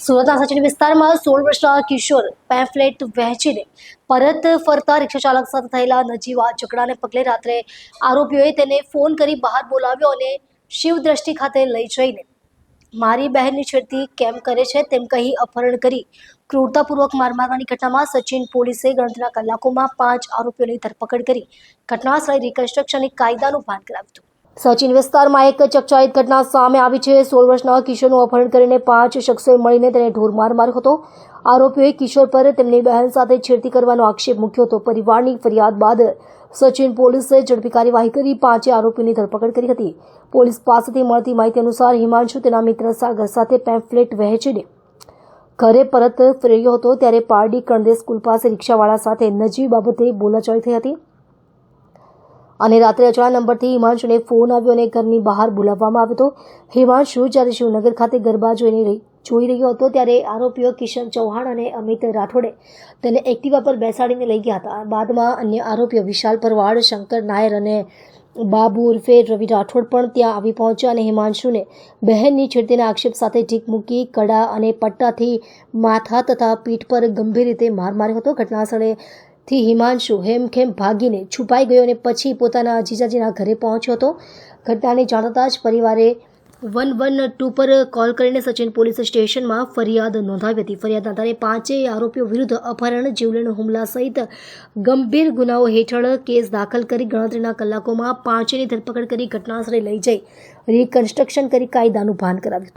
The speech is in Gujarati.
સુરતના સચિન વિસ્તારમાં સોળ વર્ષના કિશોર પેમ્ફલેટ વહેંચીને પરત ફરતા રિક્ષા ચાલક સાથે થયેલા નજીવા ઝઘડાને પગલે રાત્રે આરોપીઓએ તેને ફોન કરી બહાર બોલાવ્યો અને શિવદ્રષ્ટિ ખાતે લઈ જઈને મારી બહેનની છેડતી કેમ કરે છે તેમ કહી અપહરણ કરી ક્રૂરતાપૂર્વક માર મારવાની ઘટનામાં સચિન પોલીસે ગણતરીના કલાકોમાં પાંચ આરોપીઓની ધરપકડ કરી. ઘટના સ્થળે રિકન્સ્ટ્રક્શનની કાયદાનું ભાન કરાવ્યું હતું. સચિન વિસ્તારમાં એક ચકચારિત ઘટના સામે આવી છે. સોળ વર્ષના કિશોરનું અપહરણ કરીને પાંચ શખ્સોએ મળીને તેને ઢોરમાર માર્યો હતો. આરોપીઓએ કિશોર પર તેમની બહેન સાથે છેડતી કરવાનો આક્ષેપ મૂક્યો હતો. પરિવારની ફરિયાદ બાદ સચિન પોલીસે ઝડપી કાર્યવાહી કરી પાંચે આરોપીની ધરપકડ કરી હતી. પોલીસ પાસેથી મળતી માહિતી અનુસાર હિમાંશુ તેના મિત્ર સાગર સાથે પેમ્ફલેટ વહેંચીને ઘરે પરત ફેર્યો હતો. ત્યારે પારડી કણદેશ સ્કૂલ પાસે રિક્ષાવાળા સાથે નજીવી બાબતે બોલાચાલી થઈ હતી. અને રાત્રે અજાણ્યા નંબરથી હિમાંશુને ફોન આવ્યો અને ઘરની બહાર બોલાવવામાં આવ્યો હતો. હિમાંશુ જ્યારે શિવનગર ખાતે ગરબા જોઈને રહી જોઈ રહ્યો હતો ત્યારે આરોપીઓ કિશન ચૌહાણ અને અમિત રાઠોડે તેને એક્ટિવા પર બેસાડીને લઈ ગયા હતા. બાદમાં અન્ય આરોપીઓ વિશાલ પરવાડ, શંકર નાયર અને બાબુ ઉર્ફે રવિ રાઠોડ પણ ત્યાં આવી પહોંચ્યા અને હિમાંશુને બહેનની છેડતીના આક્ષેપ સાથે ઢીક મૂકી કડા અને પટ્ટાથી માથા તથા પીઠ પર ગંભીર રીતે માર માર્યો હતો. ઘટના સ્થળેથી હિમાંશુ હેમખેમ ભાગીને છુપાઈ ગયો અને પછી પોતાના જીજાજીના ઘરે પહોંચ્યો હતો. ઘટનાને જાણતા જ પરિવારે વન વન ટુ પર કોલ કરીને સચિન પોલીસ સ્ટેશનમાં ફરિયાદ નોંધાવી હતી. ફરિયાદના આધારે પાંચેય આરોપીઓ વિરુદ્ધ અપહરણ, જીવલેણ હુમલા સહિત ગંભીર ગુનાઓ હેઠળ કેસ દાખલ કરી ગણતરીના કલાકોમાં પાંચેયની ધરપકડ કરી ઘટનાસ્થળે લઈ જઈ રિકન્સ્ટ્રક્શન કરી કાયદાનું ભાન કરાવ્યું.